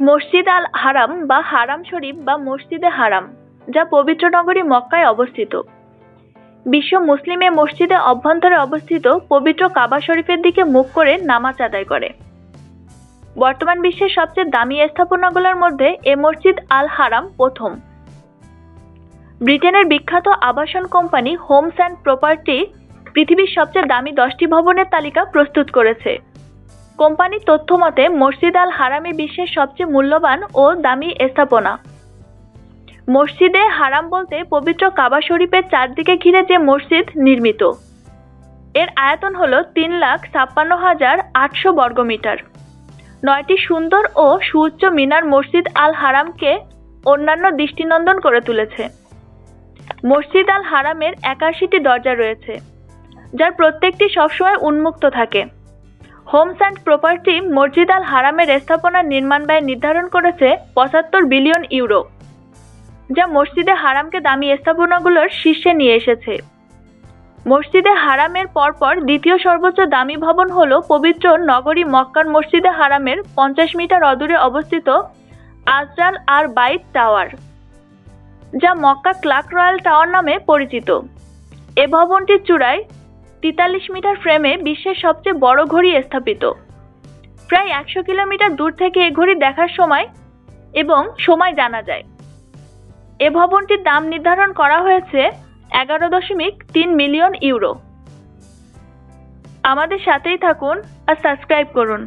মসজিদ আল হারাম বা হারাম শরীফ বা মসজিদে হারাম, যা পবিত্র নগরী মক্কায় অবস্থিত। বিশ্ব মুসলিমে মসজিদে অভ্যন্তরে অবস্থিত পবিত্র কাবা শরীফের দিকে মুখ করে নামাজ আদায় করে। বর্তমান বিশ্বের সবচেয়ে দামি স্থাপনাগুলোর মধ্যে এ মসজিদ আল হারাম প্রথম। ব্রিটেনের বিখ্যাত আবাসন কোম্পানি হোমস অ্যান্ড প্রপার্টি পৃথিবীর সবচেয়ে দামি দশটি ভবনের তালিকা প্রস্তুত করেছে। কোম্পানির তথ্য মতে, মসজিদ আল হারামই বিশ্বের সবচেয়ে মূল্যবান ও দামি স্থাপনা। মসজিদে হারাম বলতে পবিত্র কাবা শরীফের চারদিকে ঘিরে যে মসজিদ নির্মিত। এর আয়তন হল তিন লাখ ছাপ্পান্ন হাজার আটশো বর্গমিটার নয়টি সুন্দর ও সুউচ্চ মিনার মসজিদ আল হারামকে অন্যান্য দৃষ্টিনন্দন করে তুলেছে। মসজিদ আল হারামের একাশিটি দরজা রয়েছে, যার প্রত্যেকটি সবসময় উন্মুক্ত থাকে। হোমস অ্যান্ড প্রপার্টি মসজিদ আল হারামের স্থাপনার নির্মাণ ব্যয় নির্ধারণ করেছে পঁচাত্তর বিলিয়ন ইউরো, যা মসজিদে হারামকে দামি স্থাপনাগুলোর শীর্ষে নিয়ে এসেছে। মসজিদে হারামের পরপর দ্বিতীয় সর্বোচ্চ দামি ভবন হল পবিত্র নগরী মক্কার মসজিদে হারামের পঞ্চাশ মিটার অদূরে অবস্থিত আজরাল আর বাইত টাওয়ার, যা মক্কা ক্লাক রয়্যাল টাওয়ার নামে পরিচিত। এ ভবনটির চূড়ায় তেতাল্লিশ মিটার ফ্রেমে বিশ্বের সবচেয়ে বড় ঘড়ি স্থাপিত। প্রায় একশো কিলোমিটার দূর থেকে এ ঘড়ি দেখার সময় এবং সময় জানা যায়। এ ভবনটির দাম নির্ধারণ করা হয়েছে এগারো দশমিক তিন মিলিয়ন ইউরো। আমাদের সাথেই থাকুন আর সাবস্ক্রাইব করুন।